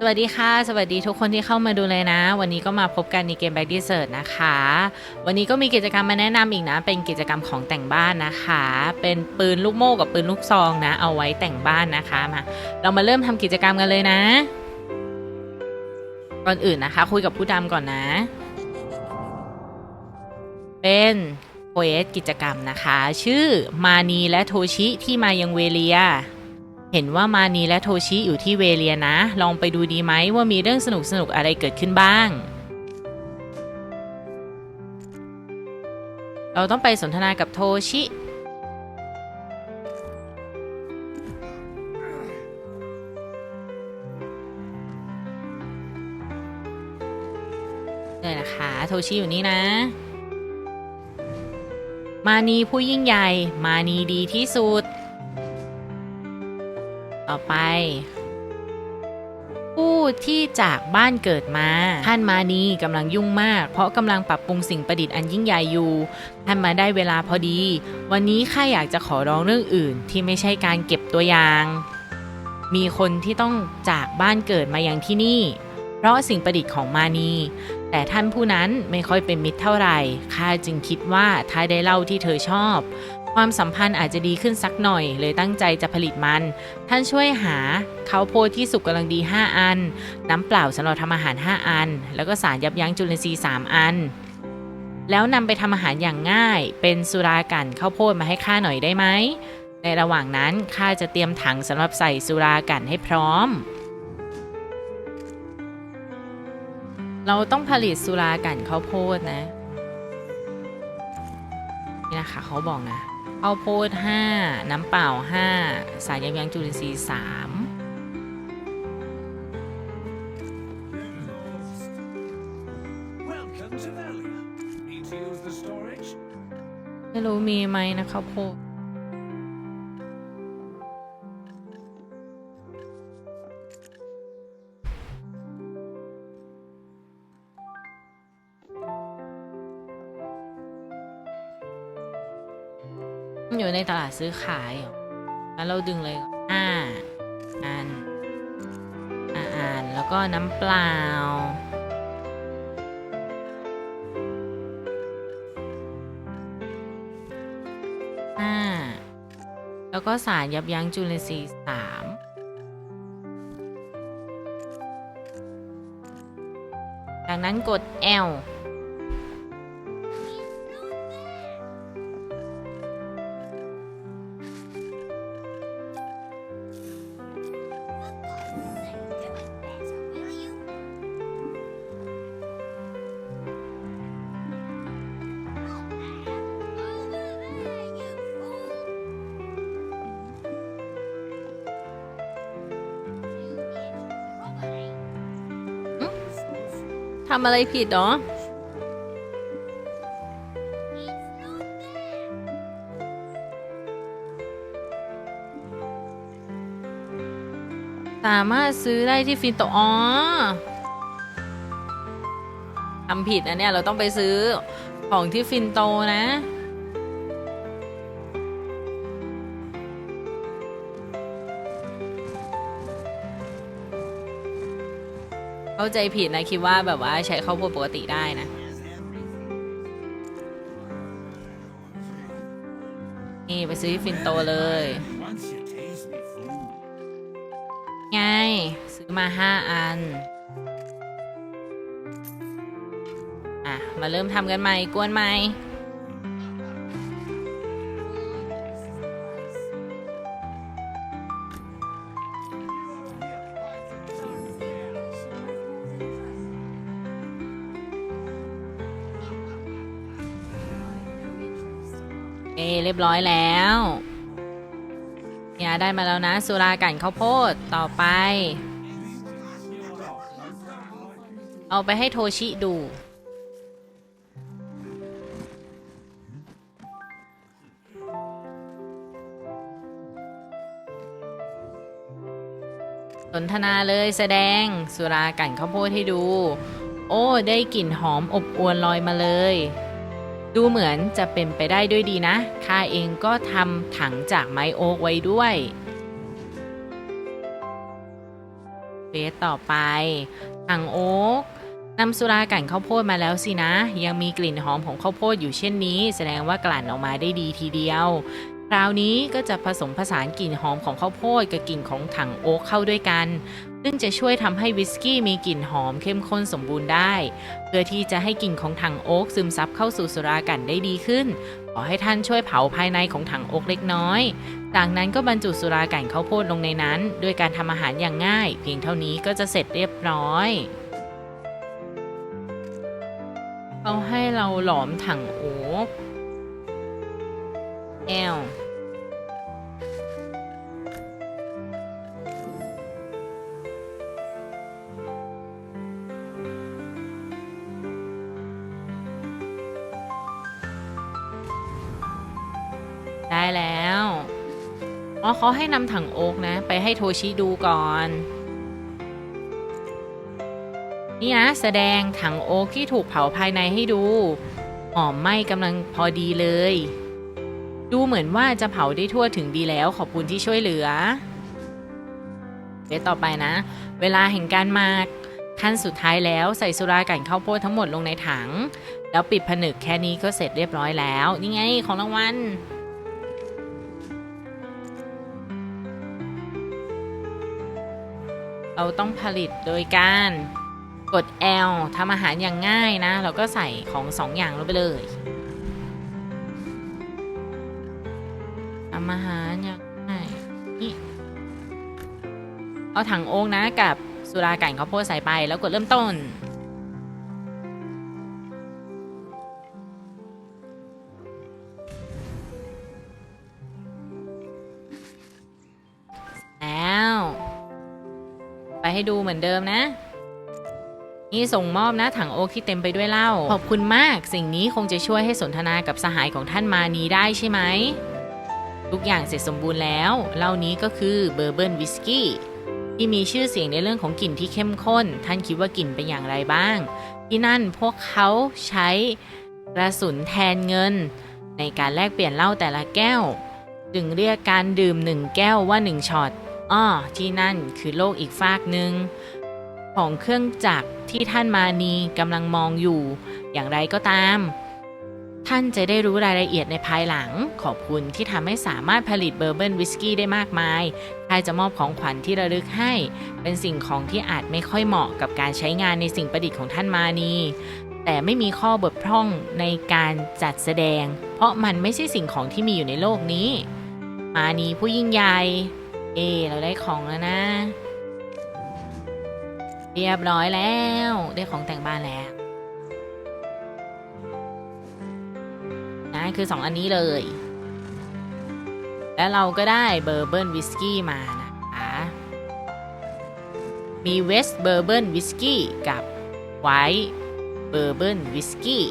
สวัสดีค่ะ สวัสดีทุกคนที่เข้ามาดูเลยนะ วันนี้ก็มาพบกันในเกม Back Desert นะคะ วันนี้ก็มีกิจกรรมมาแนะนำอีกนะ เป็นกิจกรรมของแต่งบ้านนะคะ เป็นปืนลูกโม่กับปืนลูกซองนะ เอาไว้แต่งบ้านนะคะมาเรามาเริ่มทำกิจกรรมกันเลยนะ ก่อนอื่นนะคะ คุยกับผู้ดำก่อนนะ เป็นโพเอสกิจกรรมนะคะ ชื่อมานีและโทชิที่มายังเวเลีย เห็นว่ามานีและโทชิอยู่ที่เวเลียนะ ลองไปดูดีไหมว่ามีเรื่องสนุกสนุกอะไรเกิดขึ้นบ้าง เราต้องไปสนทนากับโทชิ เลยนะคะ โทชิอยู่นี่นะ มานีผู้ยิ่งใหญ่ มานีดีที่สุด ไป ผู้ที่จากบ้านเกิดมาท่านมานีกำลังยุ่งมาก เพราะกำลังปรับปรุงสิ่งประดิษฐ์อันยิ่งใหญ่อยู่ ท่านมาได้เวลาพอดี วันนี้ข้าอยากจะขอร้องเรื่องอื่น ที่ไม่ใช่การเก็บตัวอย่าง มีคนที่ต้องจากบ้านเกิดมาอย่างที่นี่ เพราะสิ่งประดิษฐ์ของมานีแต่ท่านผู้นั้นไม่ค่อยเป็นมิตรเท่าไหร่ข้าจึงคิดว่าถ้าได้เล่าที่เธอชอบ ความสัมพันธ์อาจจะดีขึ้นสักหน่อย เลยตั้งใจจะผลิตมัน ท่านช่วยหาข้าวโพดที่สุกกำลังดี 5 อัน น้ำเปล่าสำหรับทำอาหาร 5 อัน แล้วก็สารยับยั้งจุลินทรีย์ 3 อัน แล้วนำไปทำอาหารอย่างง่าย เป็นสุรากันข้าวโพดมาให้ข้าหน่อยได้ไหม ในระหว่างนั้นข้าจะเตรียมถังสำหรับใส่สุรากันให้พร้อม เราต้องผลิตสุรากันข้าวโพดนะนี่นะคะเขาบอกนะ ข้าวโพด5น้ำเปล่า 5 สารยับยั้งจุลินทรีย์3 Welcome to Valia. Need to use the storage? ไม่รู้มีไหมนะข้าวโพด อยู่ในตลาดซื้อขายแล้วเราดึงเลยอ่าอนอ่าอ่านแล้วก็น้ำเปล่าห้าแล้วก็สารยับยั้งจุลินทรีย์สามจากนั้นกด L ทำอะไรผิดหรอ สามารถซื้อได้ที่ฟินโตอ๋อทำผิดนะเนี่ย เราต้องไปซื้อของที่ฟินโตนะ เข้าใจผิดนะคิดว่าแบบว่าใช้ข้าวโพดปกติได้นะ นี่ไปซื้อฟินโตเลย ไง ซื้อมาห้าอัน อะ มาเริ่มทำกันใหม่ กวนใหม่ เอเรียบร้อยแล้วเนี่ยได้มาแล้วนะ สุรากันข้าวโพดต่อไป เอาไปให้โทชิดู สนทนาเลยแสดงสุรากันข้าวโพดให้ดู โอ้ ได้กลิ่นหอมอบอวนลอยมาเลย ดูเหมือนจะเป็นไปได้ด้วยดีนะ ข้าเองก็ทำถังจากไม้โอ๊กไว้ด้วยเฟสต่อไป ถังโอ๊กนำสุรากั่นข้าวโพดมาแล้วสินะ ยังมีกลิ่นหอมของข้าวโพดอยู่เช่นนี้ แสดงว่ากลั่นออกมาได้ดีทีเดียว คราวนี้ก็จะผสมผสานกลิ่นหอมของข้าวโพดกับกลิ่นของถังโอ๊กเข้าด้วยกัน ซึ่งจะช่วยทำให้วิสกี้มีกลิ่นหอมเข้มข้นสมบูรณ์ได้ เพื่อที่จะให้กลิ่นของถังโอ๊กซึมซับเข้าสู่สุรากั่นได้ดีขึ้น ขอให้ท่านช่วยเผาภายในของถังโอ๊กเล็กน้อย จากนั้นก็บรรจุสุรากั่นข้าวโพดลงในนั้น ด้วยการทำอาหารอย่างง่าย เพียงเท่านี้ก็จะเสร็จเรียบร้อยเขาให้เราหลอมถังโอ๊กแอล อ๋อเขาให้นำถังโอ๊กนะ ไปให้โทชิดูก่อน นี่นะแสดงถังโอ๊กที่ถูกเผาภายในให้ดูหอมไหม้กำลังพอดีเลย ดูเหมือนว่าจะเผาได้ทั่วถึงดีแล้วขอบคุณที่ช่วยเหลือเดี๋ยวต่อไปนะ เวลาแห่งการมากขั้นสุดท้ายแล้วใส่สุรากั่นข้าวโพดทั้งหมดลงในถัง แล้วปิดผนึกแค่นี้ก็เสร็จเรียบร้อยแล้ว นี่ไงของรางวัล เราต้องผลิตโดยการกด L ทำอาหารอย่างง่ายนะ เราก็ใส่ของสองอย่างลงไปเลยทำอาหารอย่างง่ายนี่เอาถังโอ่งนะกับสุรากั่นข้าวโพดใส่ไปแล้วกดเริ่มต้น ให้ดูเหมือนเดิมนะ นี่ส่งมอบนะถังโอ๊กที่เต็มไปด้วยเหล้าขอบคุณมาก สิ่งนี้คงจะช่วยให้สนทนากับสหายของท่านมานีได้ใช่ไหมทุกอย่างเสร็จสมบูรณ์แล้วเหล้านี้ก็คือเบอร์เบิร์นวิสกี้ที่มีชื่อเสียงในเรื่องของกลิ่นที่เข้มข้น ท่านคิดว่ากลิ่นเป็นอย่างไรบ้าง ที่นั่นพวกเขาใช้กระสุนแทนเงิน ในการแลกเปลี่ยนเหล้าแต่ละแก้ว จึงเรียกการดื่มหนึ่งแก้วว่าหนึ่งช็อต อ้อที่นั่นคือโลกอีกฟากหนึ่งของเครื่องจักรที่ท่านมานีกำลังมองอยู่ อย่างไรก็ตาม ท่านจะได้รู้รายละเอียดในภายหลัง ขอบคุณที่ทำให้สามารถผลิตเบอร์เบิลวิสกี้ได้มากมายใครจะมอบของขวัญที่ระลึกให้ เป็นสิ่งของที่อาจไม่ค่อยเหมาะกับการใช้งานในสิ่งประดิษฐ์ของท่านมานีแต่ไม่มีข้อบกพร่องในการจัดแสดง เพราะมันไม่ใช่สิ่งของที่มีอยู่ในโลกนี้ มานีผู้ยิ่งใหญ่ เอเราได้ของแล้วนะ เรียบร้อยแล้ว ได้ของแต่งบ้านแล้วนะคือสองอันนี้เลย แล้วเราก็ได้เบอร์เบิลวิสกี้มานะคะมีเวสเบอร์เบิลวิสกี้กับไวท์เบอร์เบิลวิสกี้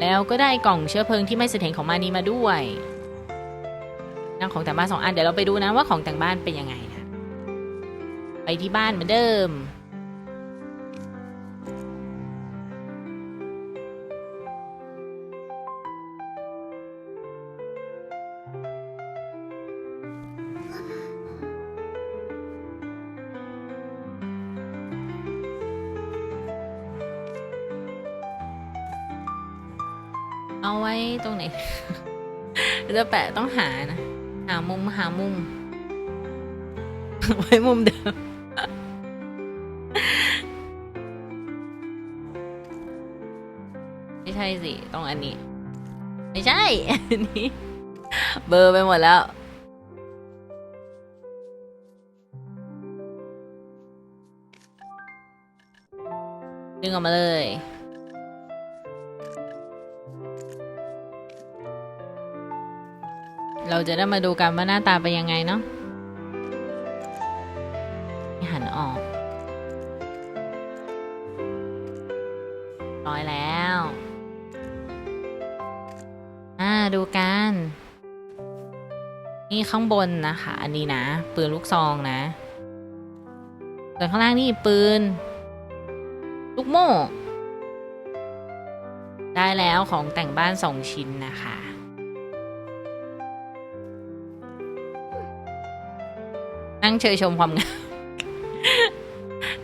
แล้วก็ได้กล่องเชื้อเพลิงที่ไม่เสถียรของมานีมาด้วย งของแต่งบ้านสองอันเดี๋ยวเราไปดูนะว่าของแต่งบ้านเป็นยังไงนะไปที่บ้านเหมือนเดิม เอาไว้ตรงไหน จะแปะต้องหานะ หามุมหามุม ไว้มุมเดิม ไม่ใช่สิ ต้องอันนี้ ไม่ใช่ อันนี้ เบอร์ไปหมดแล้วดึงออกมาเลย เราจะได้มาดูกันว่าหน้าตาเป็นยังไงเนาะหันออกร้อยแล้ว อ่าดูกัน นี่ข้างบนนะคะ อันนี้นะ ปืนลูกซองนะส่วนข้างล่างนี่ปืน ลูกโม่ ได้แล้วของแต่งบ้านสองชิ้นนะคะ งเชยชมความงาม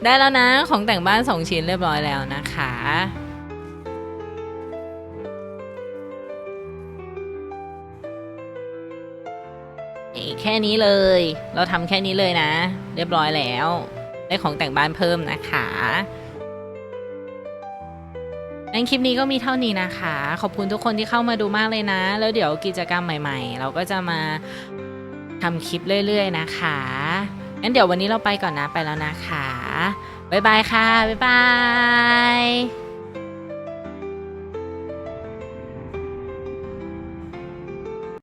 ได้แล้วนะของแต่งบ้านสองชิ้นเรียบร้อยแล้วนะคะ แค่นี้เลย เราทำแค่นี้เลยนะ เรียบร้อยแล้ว ได้ของแต่งบ้านเพิ่มนะคะงั้นคลิปนี้ก็มีเท่านี้นะคะ ขอบคุณทุกคนที่เข้ามาดูมากเลยนะ แล้วเดี๋ยวกิจกรรมใหม่ ๆ เราก็จะมาทำคลิปเรื่อย ๆ นะคะ งั้นเดี๋ยววันนี้เราไปก่อนนะไปแล้วนะคะ บ๊ายบายค่ะ บ๊ายบาย